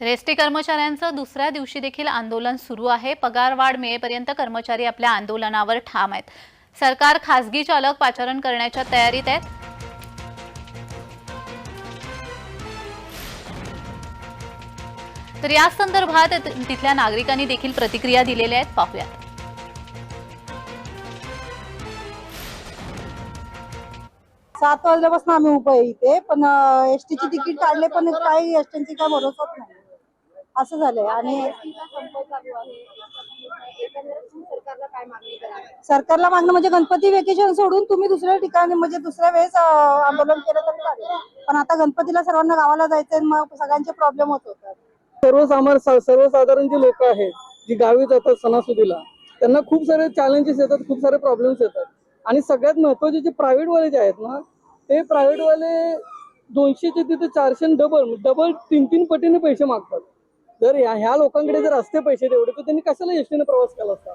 तर S T कर्मचाऱ्यांचं दुसऱ्या दिवशी देखील आंदोलन सुरू आहे. पगारवाढ मिळेपर्यंत कर्मचारी आपल्या आंदोलनावर ठाम आहेत. सरकार खासगी चालक पाचारण करण्याच्या तयारीत आहेत. तर या संदर्भात तिथल्या नागरिकांनी देखील प्रतिक्रिया दिलेल्या आहेत. पाहूयात. सात वाजल्यापासून आम्ही उभं आहे इथे पण एसटीची तिकीट काढले पण काही एस काय भरोसाच नाही. असं झालंय. आणि सरकारला मागणं म्हणजे गणपती वेकेशन सोडून तुम्ही दुसऱ्या ठिकाणी म्हणजे दुसऱ्या वेळेस आंदोलन केलं तरी चालेल. पण आता गणपतीला सर्वांना गावाला जायचंय मग सगळ्यांचे प्रॉब्लेम होत होतात. सर्वसामान्य सर्वसाधारण जे लोक आहेत जी गावी जातात सणासुदीला त्यांना खूप सारे चॅलेंजेस येतात खूप सारे प्रॉब्लेम्स येतात. आणि सगळ्यात महत्त्वाचे जे प्रायव्हेट वाले जे आहेत ना ते प्रायव्हेट वाले दोनशेचे तिथे चारशे डबल डबल तीन तीन पटीने पैसे मागतात. जर ह्या ह्या लोकांकडे जर असते पैसे तेवढे तर त्यांनी कशाला एसटीने प्रवास केला असता?